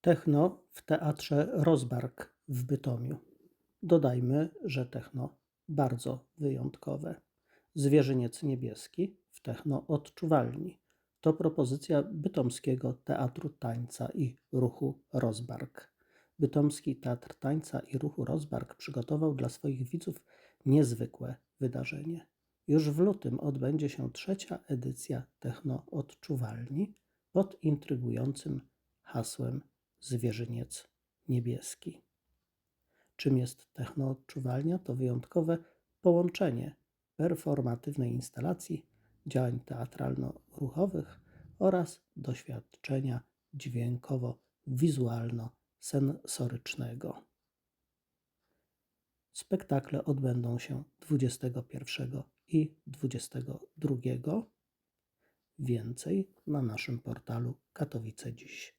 Techno w Teatrze Rozbark w Bytomiu. Dodajmy, że techno bardzo wyjątkowe. Zwierzyniec niebieski w techno odczuwalni. To propozycja Bytomskiego Teatru Tańca i Ruchu Rozbark. Bytomski Teatr Tańca i Ruchu Rozbark przygotował dla swoich widzów niezwykłe wydarzenie. Już w lutym odbędzie się trzecia edycja Techno Odczuwalni pod intrygującym hasłem Zwierzyniec Niebieski. Czym jest technoodczuwalnia? To wyjątkowe połączenie performatywnej instalacji, działań teatralno-ruchowych oraz doświadczenia dźwiękowo-wizualno-sensorycznego. Spektakle odbędą się 21 i 22. Więcej na naszym portalu Katowice Dziś.